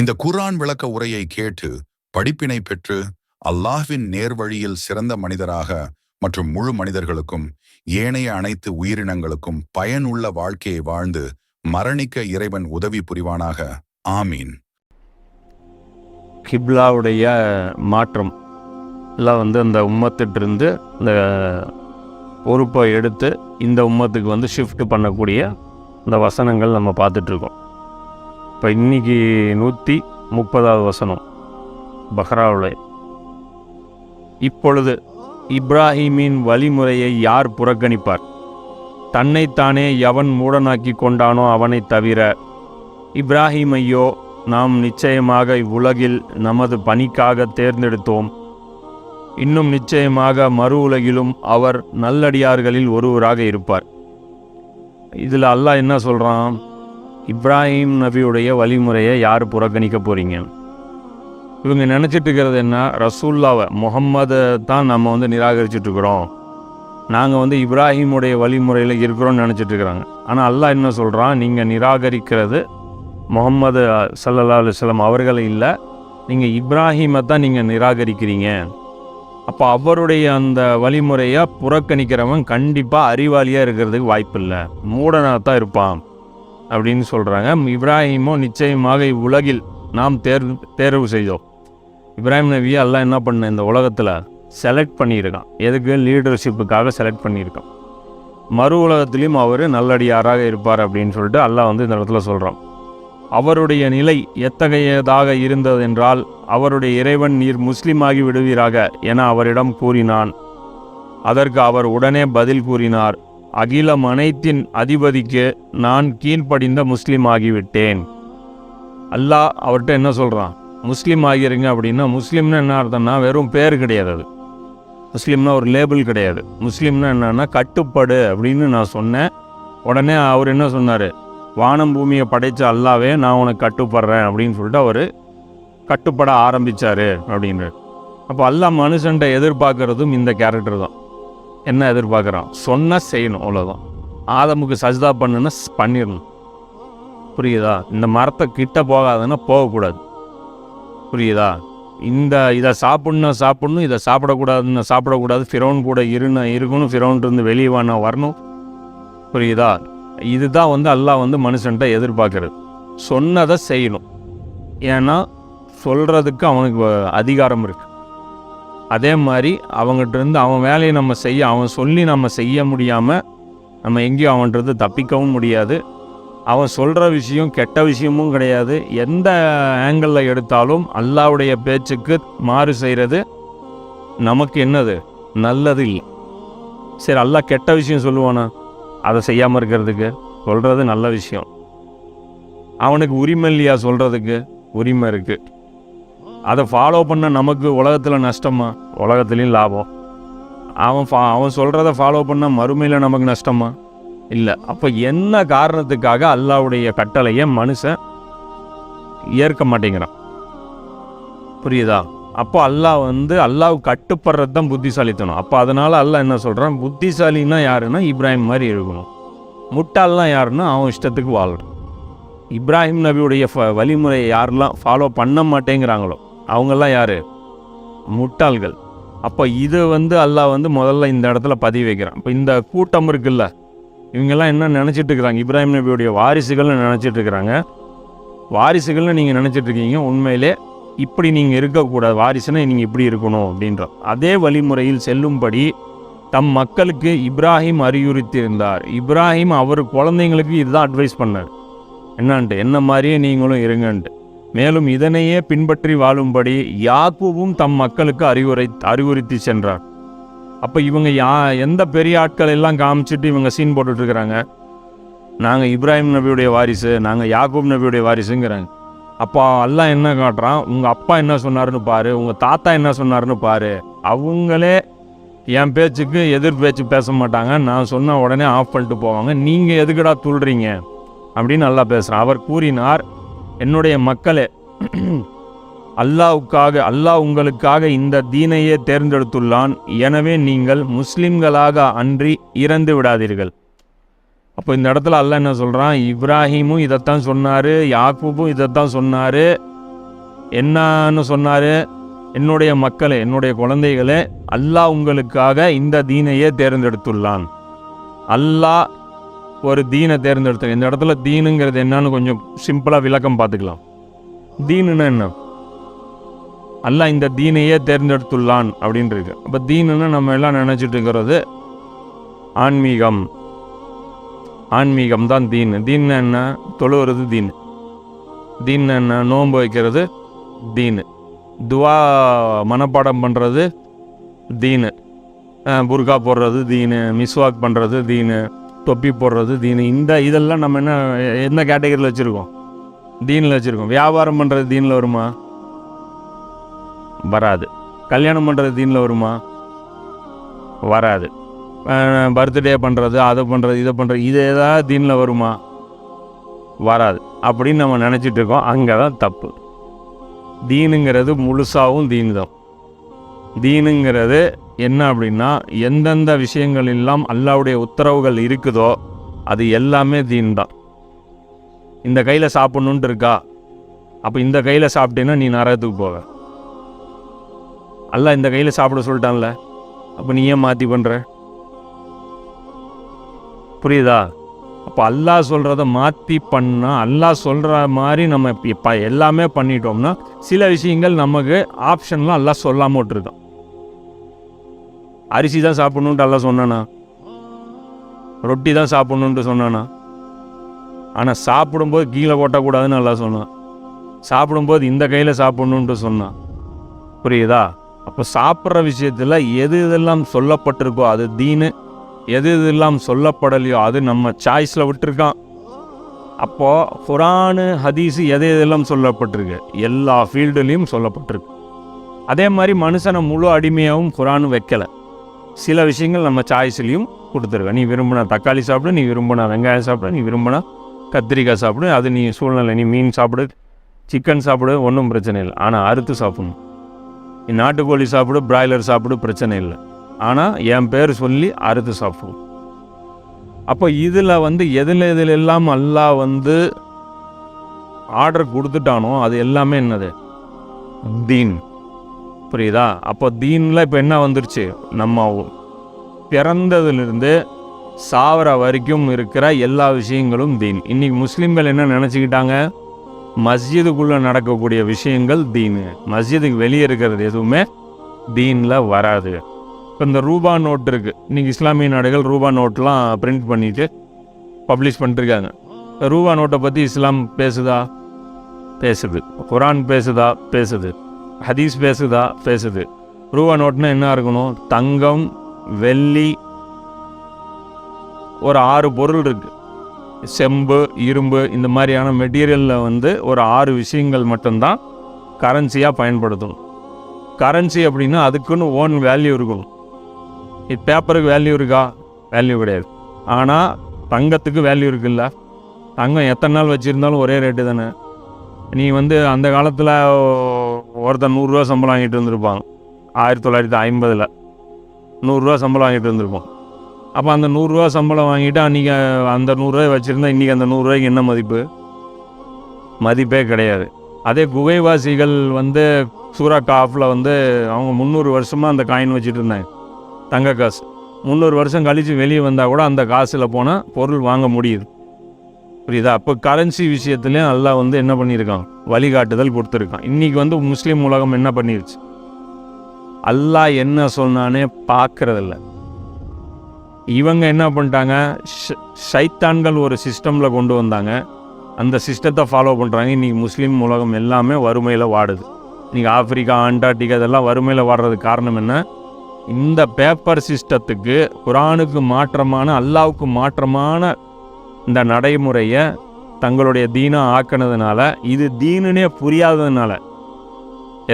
இந்த குர்ஆன் விளக்க உரையை கேட்டு படிப்பினை பெற்று அல்லாஹ்வின் நேர்வழியில் சிறந்த மனிதராக மற்றும் முழு மனிதர்களுக்கும் ஏனைய அனைத்து உயிரினங்களுக்கும் பயனுள்ள வாழ்க்கையை வாழ்ந்து மரணிக்க இறைவன் உதவி புரிவானாக. ஆமீன். கிப்லாவுடைய மாற்றம். எல்லாம் வந்து அந்த உம்மத்திட்டிருந்து இந்த பொறுப்பை எடுத்து இந்த உம்மத்துக்கு வந்து ஷிஃப்ட் பண்ணக்கூடிய இந்த வசனங்கள் நம்ம பார்த்துட்ருக்கோம் இப்போ இன்னைக்கு நூற்றி முப்பதாவது வசனம். பஹ்ராவில். இப்பொழுது இப்ராஹிமின் வழிமுறையை யார் புறக்கணிப்பார்? தன்னைத்தானே எவன் மூடனாக்கி கொண்டானோ அவனைத் தவிர இப்ராஹிம் ஐயோ நாம் நிச்சயமாக இவ்வுலகில் நமது பணிக்காக தேர்ந்தெடுத்தோம். இன்னும் நிச்சயமாக மறு உலகிலும் அவர் நல்லடியார்களில் ஒருவராக இருப்பார். இதில் அல்லாஹ் என்ன சொல்கிறான் இப்ராஹிம் நபியுடைய வழிமுறையை யார் புறக்கணிக்க போகிறீங்க இவங்க நினச்சிட்டு இருக்கிறது என்ன? ரசூல்லாவை முகம்மதை தான் நம்ம வந்து நிராகரிச்சிட்ருக்குறோம் நாங்கள் வந்து இப்ராஹிமுடைய வழிமுறையில் இருக்கிறோம்னு நினச்சிட்டு இருக்கிறாங்க. ஆனால் அல்லாஹ் என்ன சொல்கிறான் நீங்கள் நிராகரிக்கிறது முகம்மது சல்லல்லா அலுவலம் அவர்களை இல்லை நீங்கள் இப்ராஹிமை தான் நீங்கள் நிராகரிக்கிறீங்க. அப்போ அவருடைய அந்த வழிமுறையை புறக்கணிக்கிறவன் கண்டிப்பாக அறிவாளியாக இருக்கிறதுக்கு வாய்ப்பில்லை. மூடனாக தான் இருப்பான். அப்படின்னு சொல்கிறாங்க இப்ராஹிமோ நிச்சயமாக இவ்வுலகில் நாம் தேர் தேர்வு செய்தோம். இப்ராஹிம் நபியை எல்லாம் என்ன பண்ண இந்த உலகத்தில் செலக்ட் பண்ணியிருக்கான். எதுக்கு? லீடர்ஷிப்புக்காக செலக்ட் பண்ணியிருக்கான். மறு உலகத்திலையும் அவர் நல்லடியாராக இருப்பார் அப்படின்னு சொல்லிட்டு அல்லாஹ் வந்து இந்த இடத்துல சொல்கிறான் அவருடைய நிலை எத்தகையதாக இருந்தது என்றால் அவருடைய இறைவன் நீர் முஸ்லீமாகி விடுவீராக என அவரிடம் கூறினான். அதற்கு அவர் உடனே பதில் கூறினார். அகிலம் அனைத்தின் அதிபதிக்கு நான் கீழ்ப்படிந்த முஸ்லீம் ஆகிவிட்டேன். அல்லாஹ் அவர்கிட்ட என்ன சொல்கிறான் முஸ்லீம் ஆகிருங்க அப்படின்னா முஸ்லீம்னா என்ன அர்த்தம்னா வெறும் பேர் கிடையாது அது. முஸ்லீம்னா ஒரு லேபிள் கிடையாது. முஸ்லீம்னா என்னன்னா கட்டுப்படு அப்படின்னு நான் சொன்னேன். உடனே அவர் என்ன சொன்னார்? வானம் பூமியை படைச்ச அல்லாவே நான் உனக்கு கட்டுப்படுறேன் அப்படின்னு சொல்லிட்டு அவர் கட்டுப்பட ஆரம்பித்தார் அப்படின்னு அப்போ அல்லாஹ் மனுஷன்ட்ட எதிர்பார்க்கறதும் இந்த கேரக்டர் தான். என்ன எதிர்பார்க்குறான்? சொன்னால் செய்யணும் அவ்வளோதான் ஆதமுக்கு சஜிதா பண்ணுன்னா பண்ணிடணும். புரியுதா? இந்த மரத்தை கிட்ட போகாதுன்னா போகக்கூடாது. புரியுதா? இந்த இதை சாப்பிட்ணும் சாப்பிட்ணும் இதை சாப்பிடக்கூடாதுன்னு சாப்பிடக்கூடாது. ஃபிரோன் கூட இருன்னு இருக்கணும் ஃபிரோன் இருந்து வெளியே வானா வரணும். புரியுதா? இதுதான் வந்து அல்லாஹ் வந்து மனுஷன்ட்ட எதிர்பார்க்கறது. சொன்னதை செய்யணும். ஏன்னா சொல்கிறதுக்கு அவனுக்கு அதிகாரம் இருக்குது அதே மாதிரி அவங்ககிட்ட இருந்து அவன் வேலையை நம்ம செய்ய அவன் சொல்லி நம்ம செய்ய முடியாமல் நம்ம எங்கேயும் அவன்றது தப்பிக்கவும் முடியாது. அவன் சொல்கிற விஷயம் கெட்ட விஷயமும் கிடையாது. எந்த ஆங்கிளில் எடுத்தாலும் அல்லாவுடைய பேச்சுக்கு மாறு செய்கிறது நமக்கு என்னது? நல்லது இல்லை. சரி அல்லா கெட்ட விஷயம் சொல்லுவானா? அதை செய்யாமல் இருக்கிறதுக்கு சொல்கிறது நல்ல விஷயம். அவனுக்கு உரிமை இல்லையா சொல்கிறதுக்கு உரிமை இருக்குது அதை ஃபாலோ பண்ண நமக்கு உலகத்தில் நஷ்டமா? உலகத்துலேயும் லாபம். அவன் ஃபா அவன் சொல்கிறத ஃபாலோ பண்ண மறுமையில் நமக்கு நஷ்டமா? இல்லை. அப்போ என்ன காரணத்துக்காக அல்லாவுடைய கட்டளையை மனுஷன் ஏற்க மாட்டேங்கிறான்? புரியுதா? அப்போ அல்லாஹ் வந்து அல்லாஹ் கட்டுப்படுறது தான் புத்திசாலித்தனம். அப்போ அதனால் அல்லாஹ் என்ன சொல்கிறான் புத்திசாலின்னா யாருன்னா இப்ராஹிம் மாதிரி இருக்கணும். முட்டாள்லாம் யாருன்னா அவன் இஷ்டத்துக்கு வாழணும். இப்ராஹிம் நபியுடைய ஃப வழிமுறையை யாரெல்லாம் ஃபாலோ பண்ண மாட்டேங்கிறாங்களோ அவங்கெல்லாம் யார்? முட்டாள்கள். அப்போ இது வந்து அல்லாஹ் வந்து முதல்ல இந்த இடத்துல பதிவு வைக்கிறான். இப்போ இந்த கூட்டம் இருக்குல்ல இவங்கெல்லாம் என்ன நினச்சிட்டு இருக்கிறாங்க? இப்ராஹிம் நபியுடைய வாரிசுகள்னு நினச்சிட்டு இருக்கிறாங்க. வாரிசுகள்னு நீங்கள் நினச்சிட்டு இருக்கீங்க. உண்மையிலே இப்படி நீங்கள் இருக்கக்கூடாது. வாரிசுனா நீங்கள் இப்படி இருக்கணும் அப்படின்ற. அதே வழிமுறையில் செல்லும்படி தம் மக்களுக்கு இப்ராஹிம் அறிவுறுத்தியிருந்தார். இப்ராஹிம் அவர் குழந்தைங்களுக்கு இதுதான் அட்வைஸ் பண்ணார். என்னான்ட்டு? என்ன மாதிரியே நீங்களும் இருங்கன்ட்டு. மேலும் இதனையே பின்பற்றி வாழும்படி யாக்குவும் தம் மக்களுக்கு அறிவுரை அறிவுறுத்தி சென்றார். அப்போ இவங்க யா எந்த பெரிய ஆட்கள் எல்லாம் காமிச்சிட்டு இவங்க சீன் போட்டுட்ருக்குறாங்க? நாங்கள் இப்ராஹிம் நபியுடைய வாரிசு நாங்கள் யாக்கூப் நபியுடைய வாரிசுங்கிறாங்க. அப்போ எல்லாம் என்ன காட்டுறான்? உங்கள் அப்பா என்ன சொன்னாருன்னு பாரு உங்கள் தாத்தா என்ன சொன்னாருன்னு பாரு. அவங்களே என் பேச்சுக்கு எதிர் பேச்சு பேச மாட்டாங்க. நான் சொன்ன உடனே ஆஃப் பண்ணிட்டு போவாங்க. நீங்கள் எதுக்குடா துள்றீங்க? அப்படின்னு நல்லா பேசுகிறேன் அவர் கூறினார் என்னுடைய மக்களே அல்லாவுக்காக அல்லாஹ் உங்களுக்காக இந்த தீனையே தேர்ந்தெடுத்துள்ளான். எனவே நீங்கள் முஸ்லிம்களாக அன்றி இறந்து விடாதீர்கள். அப்போ இந்த இடத்துல அல்லாஹ் என்ன சொல்கிறான் இப்ராஹிமும் இதைத்தான் சொன்னார் யாக்கூபும் இதைத்தான் சொன்னார். என்னன்னு சொன்னார்? என்னுடைய மக்களே என்னுடைய குழந்தைகளே அல்லாஹ் உங்களுக்காக இந்த தீனையே தேர்ந்தெடுத்துள்ளான். அல்லாஹ் ஒரு தீனை தேர்ந்தெடுத்து இந்த இடத்துல தீனுங்கிறது என்னன்னு கொஞ்சம் சிம்பிளாக விளக்கம் பார்த்துக்கலாம். தீனுன்னா என்ன? அல்ல இந்த தீனையே தேர்ந்தெடுத்துள்ளான் அப்படின்றது. அப்போ தீனுன்னு நம்ம எல்லாம் நினச்சிட்டு இருக்கிறது ஆன்மீகம். ஆன்மீகம் தான் தீன். தீன் என்ன? தொழுவுறது தீன். தீன் என்ன? நோன்பு வைக்கிறது தீனு. துவா மனப்பாடம் பண்ணுறது தீனு. புர்கா போடுறது தீனு. மிஸ்வாக் பண்ணுறது தீனு. தொப்பி போடுறது தீனு. இந்த இதெல்லாம் நம்ம என்ன எந்த கேட்டகரியில் வச்சுருக்கோம்? தீனில் வச்சுருக்கோம். வியாபாரம் பண்ணுறது தீனில் வருமா? வராது. கல்யாணம் பண்ணுறது தீனில் வருமா? வராது. பர்த்டே பண்ணுறது அதை பண்ணுறது இதை பண்ணுறது இது ஏதாவது தீனில் வருமா? வராது. அப்படின்னு நம்ம நினச்சிட்டு இருக்கோம். அங்கே தான் தப்பு. தீனுங்கிறது முழுசாகவும் தீன் தான் தீனுங்கிறது என்ன அப்படின்னா எந்தெந்த விஷயங்கள் எல்லாம் அல்லாவுடைய உத்தரவுகள் இருக்குதோ அது எல்லாமே தீன் தான் இந்த கையில் சாப்பிட்ணுன்ட்டு இருக்கா? அப்போ இந்த கையில் சாப்பிட்டேன்னா நீ நரகத்துக்கு போக அல்லாஹ் இந்த கையில் சாப்பிட சொல்லிட்டான்ல? அப்போ நீ ஏன் மாற்றி பண்ணுற புரியுதா? அப்போ அல்லாஹ் சொல்கிறத மாற்றி பண்ணால் அல்லாஹ் சொல்கிற மாதிரி நம்ம இப்போ எல்லாமே பண்ணிட்டோம்னா சில விஷயங்கள் நமக்கு ஆப்ஷன்லாம் எல்லாம் சொல்லாமல் விட்டுருக்கான் அரிசி தான் சாப்பிட்ணுன்ட்டு எல்லாம் சொன்னானா? ரொட்டி தான் சாப்பிட்ணுன்ட்டு சொன்னானா? ஆனால் சாப்பிடும்போது கீழே கொட்டக்கூடாதுன்னு நல்லா சொன்னான். சாப்பிடும்போது இந்த கையில் சாப்பிட்ணுன்ட்டு சொன்னான். புரியுதா? அப்போ சாப்பிட்ற விஷயத்தில் எது இதெல்லாம் சொல்லப்பட்டிருக்கோ அது தீனு. எது இதெல்லாம் சொல்லப்படலையோ அது நம்ம சாய்ஸில் விட்டுருக்கான். அப்போது குரானு ஹதீஸு எது எதெல்லாம் சொல்லப்பட்டிருக்கு? எல்லா ஃபீல்டுலேயும் சொல்லப்பட்டிருக்கு. அதே மாதிரி மனுஷனை முழு அடிமையாகவும் குரான் வைக்கலை. சில விஷயங்கள் நம்ம சாய்ஸ்லேயும் கொடுத்துருக்கோம் நீ விரும்பினா தக்காளி சாப்பிடு நீ விரும்பினா வெங்காயம் சாப்பிடு நீ விரும்பினா கத்திரிக்காய் சாப்பிடு அது நீ சூழ்நிலை நீ மீன் சாப்பிடு சிக்கன் சாப்பிடு ஒன்றும் பிரச்சனை இல்லை. ஆனால் அறுத்து சாப்பிடணும். நீ நாட்டுக்கோழி சாப்பிடு பிராய்லர் சாப்பிடு பிரச்சனை இல்லை. ஆனால் என் பேர் சொல்லி அறுத்து சாப்பிடும் அப்போ இதில் வந்து எதில் எதில் எல்லாம் அல்லா வந்து ஆர்டர் கொடுத்துட்டானோ அது எல்லாமே என்னது? தீன். புரியுதா? அப்போ தீனில் இப்போ என்ன வந்துருச்சு? நம்ம பிறந்ததுலேருந்து சாவர வரைக்கும் இருக்கிற எல்லா விஷயங்களும் தீன். இன்னைக்கு முஸ்லீம்கள் என்ன நினச்சிக்கிட்டாங்க? மஸ்ஜிதுக்குள்ளே நடக்கக்கூடிய விஷயங்கள் தீனு. மஸ்ஜிதுக்கு வெளியே இருக்கிறது எதுவுமே தீனில் வராது. இப்போ இந்த ரூபா நோட் இருக்குது இன்றைக்கி இஸ்லாமிய நாடுகள் ரூபா நோட்லாம் பிரிண்ட் பண்ணிவிட்டு பப்ளிஷ் பண்ணிட்டுருக்காங்க. ரூபா நோட்டை பற்றி இஸ்லாம் பேசுதா? பேசுது. குரான் பேசுதா? பேசுது. ஹதீஸ் பேசுதா பேசுது. ரூபா நோட்னா என்ன இருக்கணும்? தங்கம் வெள்ளி ஒரு ஆறு பொருள் இருக்குது செம்பு இரும்பு இந்த மாதிரியான மெட்டீரியலில் வந்து ஒரு ஆறு விஷயங்கள் மட்டும்தான் கரன்சியாக பயன்படுத்தணும். கரன்சி அப்படின்னா அதுக்குன்னு ஓன் வேல்யூ இருக்கணும். இது பேப்பருக்கு வேல்யூ இருக்கா? வேல்யூ கிடையாது. ஆனால் தங்கத்துக்கு வேல்யூ இருக்குல்ல? தங்கம் எத்தனை நாள் வச்சுருந்தாலும் ஒரே ரேட்டு தானே. நீ வந்து அந்த காலத்தில் ஒருத்தன் நூறுரூவா சம்பளம் வாங்கிட்டு இருந்திருப்பாங்க ஆயிரத்தி தொள்ளாயிரத்தி ஐம்பதில். நூறுரூவா சம்பளம் வாங்கிட்டு இருந்திருப்போம் அப்போ அந்த நூறுரூவா சம்பளம் வாங்கிட்டு அன்றைக்கி அந்த நூறுரூவாய் வச்சுருந்தா இன்றைக்கி அந்த நூறுரூவாய்க்கு என்ன மதிப்பு? மதிப்பே கிடையாது. அதே குகைவாசிகள் வந்து சூரா காஃபில் வந்து அவங்க முந்நூறு வருஷமாக அந்த காயின் வச்சுட்டு இருந்தாங்க. தங்க காசு. முந்நூறு வருஷம் கழித்து வெளியே வந்தால் கூட அந்த காசில் போனால் பொருள் வாங்க முடியுது. புரியுதா? அப்போ கரன்சி விஷயத்துலேயும் நல்லா வந்து என்ன பண்ணியிருக்கான்? வழிகாட்டுதல் கொடுத்துருக்கான். இன்றைக்கி வந்து முஸ்லீம் உலகம் என்ன பண்ணிருச்சு? அல்லாஹ் என்ன சொன்னானே பார்க்குறதில்ல. இவங்க என்ன பண்ணிட்டாங்க? ஷ- ஷைத்தான்கள் ஒரு சிஸ்டமில் கொண்டு வந்தாங்க. அந்த சிஸ்டத்தை ஃபாலோ பண்ணுறாங்க இன்றைக்கி முஸ்லீம் உலகம் எல்லாமே வறுமையில் வாடுது. இன்றைக்கி ஆப்பிரிக்கா அண்டார்டிகா இதெல்லாம் வறுமையில் வாடுறதுக்கு காரணம் என்ன? இந்த பேப்பர் சிஸ்டத்துக்கு குரானுக்கு மாற்றமான அல்லாவுக்கு மாற்றமான இந்த நடைமுறையை தங்களுடைய தீனாக ஆக்கினதுனால இது தீனுனே புரியாததுனால.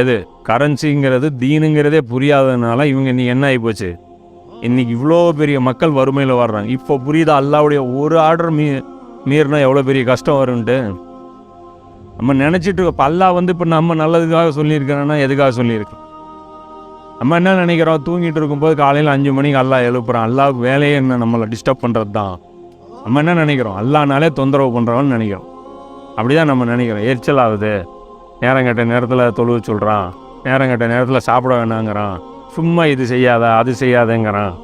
எது? கரன்சிங்கிறது தீனுங்கிறதே புரியாததுனால இவங்க இன்றைக்கி என்ன ஆகிப்போச்சு இன்றைக்கி இவ்வளோ பெரிய மக்கள் வறுமையில் வர்றாங்க. இப்போ புரியுதா? அல்லாவுடைய ஒரு ஆர்டர் மீ மீறினா எவ்வளோ பெரிய கஷ்டம் வரும்ன்ட்டு? நம்ம நினச்சிட்டு இப்போ அல்லாஹ் வந்து இப்போ நம்ம நல்லதுக்காக சொல்லியிருக்கிறோன்னா எதுக்காக சொல்லியிருக்கோம் நம்ம என்ன நினைக்கிறோம்? தூங்கிட்டு இருக்கும்போது காலையில் அஞ்சு மணிக்கு அல்லா எழுப்புறான். அல்லாவுக்கு வேலையே என்ன நம்மளை டிஸ்டர்ப் பண்ணுறது தான் நம்ம என்ன நினைக்கிறோம்? அல்லானாலே தொந்தரவு பண்ணுறவன்னு நினைக்கிறோம். அப்படி தான் நம்ம நினைக்கிறோம். எரிச்சல் ஆகுது. நேரம் கெட்ட நேரத்தில் தொழுவு சொல்கிறான் நேரம் கெட்ட நேரத்தில் சாப்பிட வேணாங்கிறான். சும்மா இது செய்யாத அது செய்யாதேங்கிறான்.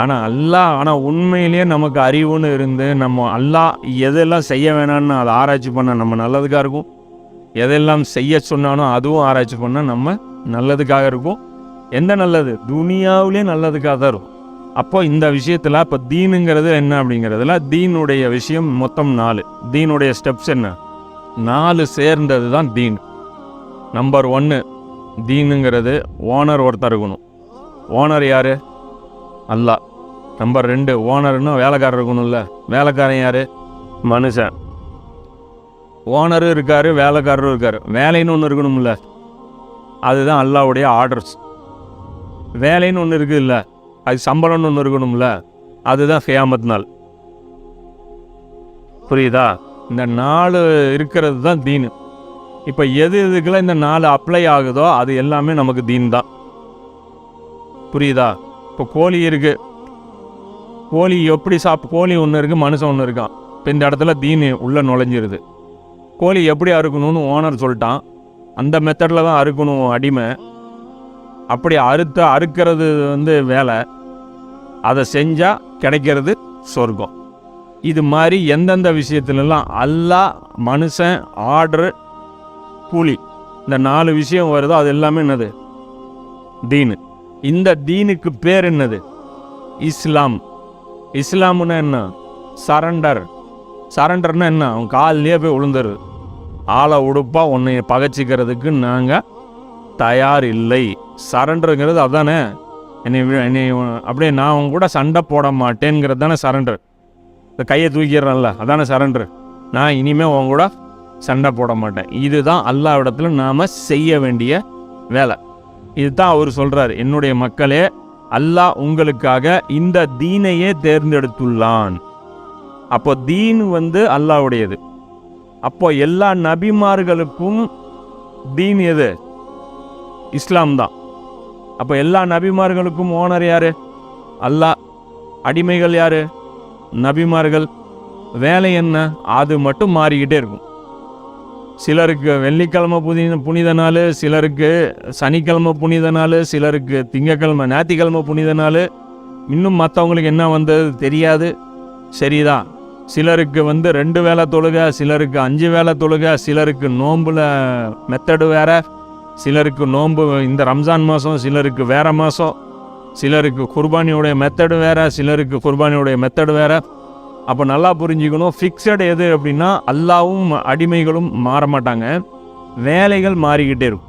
ஆனால் அல்லா ஆனால் உண்மையிலேயே நமக்கு அறிவுன்னு இருந்து நம்ம அல்லாஹ் எதெல்லாம் செய்ய வேணாம்னு அதை ஆராய்ச்சி பண்ண நம்ம நல்லதுக்காக இருக்கும்? எதெல்லாம் செய்ய சொன்னானோ அதுவும் ஆராய்ச்சி பண்ணால் நம்ம நல்லதுக்காக இருக்கும். எந்த நல்லது? துனியாவிலே நல்லதுக்காக தான் இருக்கும். அப்போ இந்த விஷயத்தில் இப்போ தீனுங்கிறது என்ன அப்படிங்கிறதுல தீனுடைய விஷயம் மொத்தம் நாலு. தீனுடைய ஸ்டெப்ஸ் என்ன? நாலு சேர்ந்தது தான். தீன் நம்பர் ஒன்று தீனுங்கிறது ஓனர் ஒருத்தர் இருக்கணும். ஓனர் யார்? அல்லாஹ் நம்பர் ரெண்டு ஓனர்னு வேலைக்காரர் இருக்கணும்ல. வேலைக்காரன் யார்? மனுஷன். ஓனரும் இருக்கார் வேலைக்காரரும் இருக்கார். வேலைன்னு ஒன்று இருக்கணும்ல. அதுதான் அல்லாவுடைய ஆர்டர்ஸ் வேலைன்னு ஒன்று இருக்குதுல்ல அது சம்பளம்னு ஒன்று இருக்கணும்ல அதுதான் ஹியாமத் நாள். புரியுதா? இந்த நாலு இருக்கிறது தான் தீனு. இப்போ எது எதுக்கெல்லாம் இந்த நாலு அப்ளை ஆகுதோ அது எல்லாமே நமக்கு தீன் தான். புரியுதா? இப்போ கோழி இருக்குது கோழி எப்படி சாப் கோழி ஒன்று இருக்குது மனுஷன் ஒன்று இருக்கான். இப்போ இந்த இடத்துல தீன் உள்ளே நுழைஞ்சிருது. கோழி எப்படி அறுக்கணும்னு ஓனர் சொல்லிட்டான். அந்த மெத்தடில் தான் அறுக்கணும் அடிமை. அப்படி அறுத்த அறுக்கிறது வந்து வேலை. அதை செஞ்சால் கிடைக்கிறது சொர்க்கம். இது மாதிரி எந்தெந்த விஷயத்துலலாம் அல்லாஹ் மனுஷன் ஆர்டர் கூலி இந்த நாலு விஷயம் வருதோ அது எல்லாமே என்னது? தீனு. இந்த தீனுக்கு பேர் என்னது? இஸ்லாம். இஸ்லாம்னா என்ன? சரண்டர். சரண்டர்னா என்ன? அவன் காலிலேயே போய் விழுந்துரு ஆளை உடுப்பா உன்னை பகைச்சிக்கிறதுக்கு நாங்கள் தயார் இல்லை சரண்டருங்கிறது அதானே? என்னை வி- என்னை அப்படியே நான் அவங்க கூட சண்டை போட மாட்டேங்கிறது தானே சரண்டர் இந்த கையை தூக்கிடுறேன்ல அதானே சரண்டர் நான் இனிமேல் அவங்க கூட சண்டை போட மாட்டேன். இதுதான் அல்லாவிடத்துல நாம் செய்ய வேண்டிய வேலை. இதுதான் அவர் சொல்கிறார் என்னுடைய மக்களே அல்லாஹ் உங்களுக்காக இந்த தீனையே தேர்ந்தெடுத்துள்ளான். அப்போ தீன் வந்து அல்லாஹ்வுடையது. அப்போ எல்லா நபிமார்களுக்கும் தீன் எது? இஸ்லாம் தான். அப்போ எல்லா நபிமார்களுக்கும் ஓனர் யார்? அல்லாஹ். அடிமைகள் யார்? நபிமார்கள். வேலை என்ன? அது மட்டும் மாறிக்கிட்டே இருக்கும். சிலருக்கு வெள்ளிக்கிழமை புனித புனித நாள் சிலருக்கு சனிக்கிழமை புனித நாள் சிலருக்கு திங்கக்கிழமை ஞாயிற்றுக்கிழமை புனித நாள். இன்னும் மற்றவங்களுக்கு என்ன வந்தது தெரியாது. சரிதான் சிலருக்கு வந்து ரெண்டு வேளை தொழுக சிலருக்கு அஞ்சு வேளை தொழுக சிலருக்கு நோம்பில் மெத்தடு வேறு. சிலருக்கு நோன்பு இந்த ரம்ஜான் மாதம் சிலருக்கு வேறு மாதம் சிலருக்கு குர்பானியோடைய மெத்தடு வேறு சிலருக்கு குர்பானியோடைய மெத்தடு வேறு. அப்போ நல்லா புரிஞ்சுக்கணும் ஃபிக்ஸட் எது அப்படின்னா அல்லாவும் அடிமைகளும் மாற மாட்டாங்க. வேலைகள் மாறிக்கிட்டே இருக்கும்.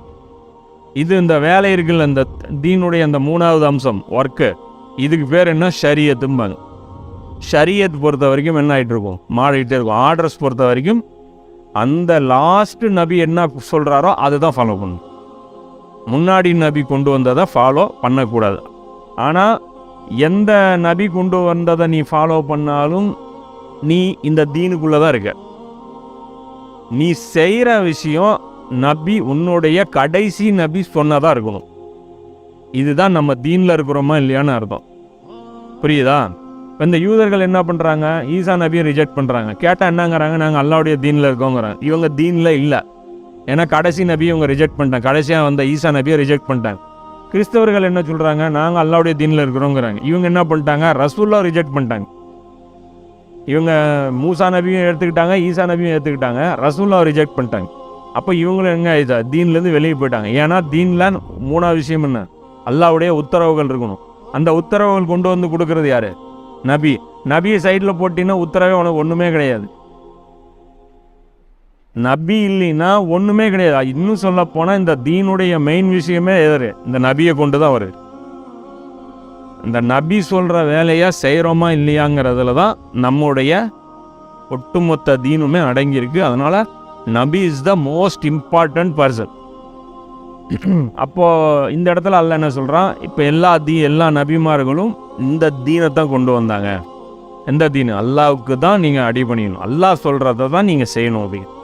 இது இந்த வேலை இருக்குல்ல இந்த தீனுடைய அந்த மூணாவது அம்சம் ஒர்க்கு இதுக்கு பேர் என்ன? ஷரியத்தும்பாங்க. ஷரியத் பொறுத்த வரைக்கும் என்ன ஆகிட்டு இருக்கும்? மாறிக்கிட்டே இருக்கும். ஆர்டர்ஸ் பொறுத்த வரைக்கும் அந்த லாஸ்ட்டு நபி என்ன சொல்கிறாரோ அதுதான் ஃபாலோ பண்ணணும். முன்னாடி நபி கொண்டு வந்ததை ஃபாலோ பண்ணக்கூடாது. ஆனால் எந்த நபி கொண்டு வந்ததை நீ ஃபாலோ பண்ணாலும் நீ இந்த தீனுக்குள்ளே தான் இருக்க. நீ செய்கிற விஷயம் நபி உன்னுடைய கடைசி நபி சொன்னதாக இருக்கணும். இதுதான் நம்ம தீனில் இருக்கிறோமா இல்லையான்னு அர்த்தம். புரியுதா? இப்போ இந்த யூதர்கள் என்ன பண்ணுறாங்க ஈசா நபியை ரிஜெக்ட் பண்ணுறாங்க கேட்டால் என்னங்கிறாங்க? நாங்கள் அல்லாவுடைய தீனில் இருக்கோங்கிறாங்க. இவங்க தீனில் இல்லை. ஏன்னா கடைசி நபியை இவங்க ரிஜெக்ட் பண்ணிட்டாங்க. கடைசியாக வந்த ஈசா நபியை ரிஜெக்ட் பண்ணிட்டாங்க. கிறிஸ்தவர்கள் என்ன சொல்கிறாங்க நாங்கள் அல்லாவுடைய தீனில் இருக்கிறோங்கிறாங்க. இவங்க என்ன பண்ணிட்டாங்க? ரசூல்லா ரிஜெக்ட் பண்ணிட்டாங்க. இவங்க மூசா நபியும் எடுத்துக்கிட்டாங்க ஈசா நபியும் எடுத்துக்கிட்டாங்க. ரசூல்லா ரிஜெக்ட் பண்ணிட்டாங்க. அப்போ இவங்களும் எங்கே ஆயிடுச்சா தீன்லேருந்து வெளியே போயிட்டாங்க. ஏன்னா தீனில் மூணாவது விஷயம் என்ன? அல்லாவுடைய உத்தரவுகள் இருக்கணும். அந்த உத்தரவுகள் கொண்டு வந்து கொடுக்கறது யார்? நபி. நபியை சைடில் போட்டிங்கன்னா உத்தரவே உனக்கு ஒன்றுமே கிடையாது. நபி இல்லைன்னா ஒன்றுமே கிடையாது. இன்னும் சொல்ல போனால் இந்த தீனுடைய மெயின் விஷயமே எதிர் இந்த நபியை கொண்டு தான் வருது இந்த நபி சொல்கிற வேலையை செய்கிறோமா இல்லையாங்கிறதுல தான் நம்முடைய ஒட்டுமொத்த தீனுமே அடங்கியிருக்கு. அதனால் நபி is the most important person அப்போது இந்த இடத்துல அல்ல என்ன சொல்கிறான் இப்போ எல்லா தீ எல்லா நபிமார்களும் இந்த தீனை தான் கொண்டு வந்தாங்க. எந்த தீனு? அல்லாவுக்கு தான் நீங்கள் அடி பண்ணிக்கணும் அல்லாஹ் சொல்கிறத தான் நீங்கள் செய்யணும் அப்படின்னு.